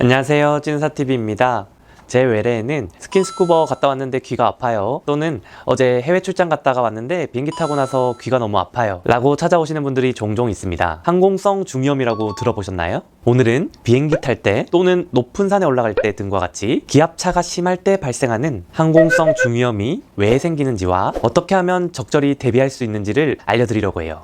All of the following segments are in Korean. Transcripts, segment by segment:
안녕하세요. 찐사TV입니다. 제 외래에는 스킨스쿠버 갔다 왔는데 귀가 아파요. 또는 어제 해외 출장 갔다가 왔는데 비행기 타고 나서 귀가 너무 아파요. 라고 찾아오시는 분들이 종종 있습니다. 항공성 중이염이라고 들어보셨나요? 오늘은 비행기 탈 때 또는 높은 산에 올라갈 때 등과 같이 기압차가 심할 때 발생하는 항공성 중이염이 왜 생기는지와 어떻게 하면 적절히 대비할 수 있는지를 알려드리려고 해요.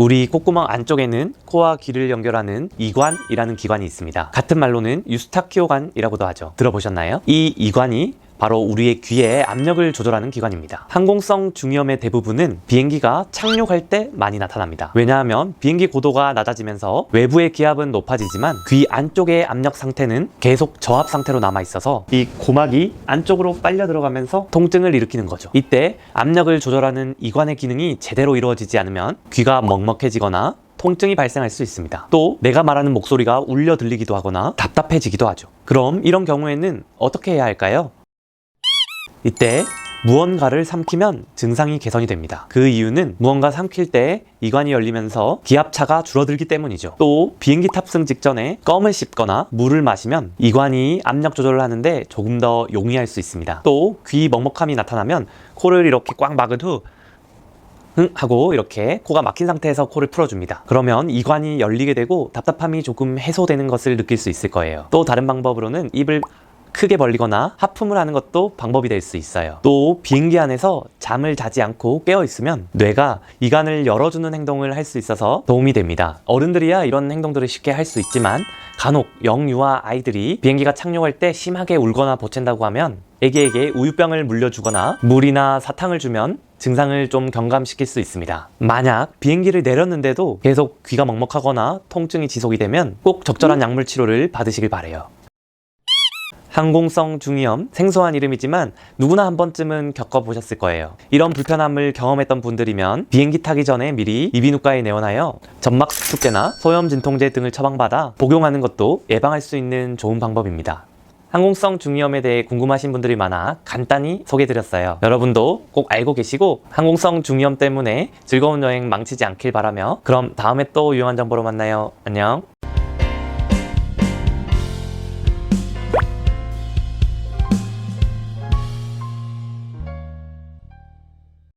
우리 콧구멍 안쪽에는 코와 귀를 연결하는 이관이라는 기관이 있습니다. 같은 말로는 유스타키오관이라고도 하죠. 들어보셨나요? 이 이관이 바로 우리의 귀에 압력을 조절하는 기관입니다. 항공성 중이염의 대부분은 비행기가 착륙할 때 많이 나타납니다. 왜냐하면 비행기 고도가 낮아지면서 외부의 기압은 높아지지만 귀 안쪽의 압력 상태는 계속 저압 상태로 남아 있어서 이 고막이 안쪽으로 빨려 들어가면서 통증을 일으키는 거죠. 이때 압력을 조절하는 이관의 기능이 제대로 이루어지지 않으면 귀가 먹먹해지거나 통증이 발생할 수 있습니다. 또 내가 말하는 목소리가 울려 들리기도 하거나 답답해지기도 하죠. 그럼 이런 경우에는 어떻게 해야 할까요? 이때 무언가를 삼키면 증상이 개선이 됩니다. 그 이유는 무언가 삼킬 때 이관이 열리면서 기압차가 줄어들기 때문이죠. 또 비행기 탑승 직전에 껌을 씹거나 물을 마시면 이관이 압력 조절을 하는데 조금 더 용이할 수 있습니다. 또 귀 먹먹함이 나타나면 코를 이렇게 꽉 막은 후 흥 하고 이렇게 코가 막힌 상태에서 코를 풀어줍니다. 그러면 이관이 열리게 되고 답답함이 조금 해소되는 것을 느낄 수 있을 거예요. 또 다른 방법으로는 입을 크게 벌리거나 하품을 하는 것도 방법이 될 수 있어요. 또 비행기 안에서 잠을 자지 않고 깨어 있으면 뇌가 이관을 열어주는 행동을 할 수 있어서 도움이 됩니다. 어른들이야 이런 행동들을 쉽게 할 수 있지만 간혹 영유아 아이들이 비행기가 착륙할 때 심하게 울거나 보챈다고 하면 애기에게 우유병을 물려주거나 물이나 사탕을 주면 증상을 좀 경감시킬 수 있습니다. 만약 비행기를 내렸는데도 계속 귀가 먹먹하거나 통증이 지속이 되면 꼭 적절한 약물 치료를 받으시길 바래요. 항공성 중이염, 생소한 이름이지만 누구나 한 번쯤은 겪어보셨을 거예요. 이런 불편함을 경험했던 분들이면 비행기 타기 전에 미리 이비인후과에 내원하여 점막 수축제나 소염 진통제 등을 처방받아 복용하는 것도 예방할 수 있는 좋은 방법입니다. 항공성 중이염에 대해 궁금하신 분들이 많아 간단히 소개드렸어요. 여러분도 꼭 알고 계시고 항공성 중이염 때문에 즐거운 여행 망치지 않길 바라며 그럼 다음에 또 유용한 정보로 만나요. 안녕.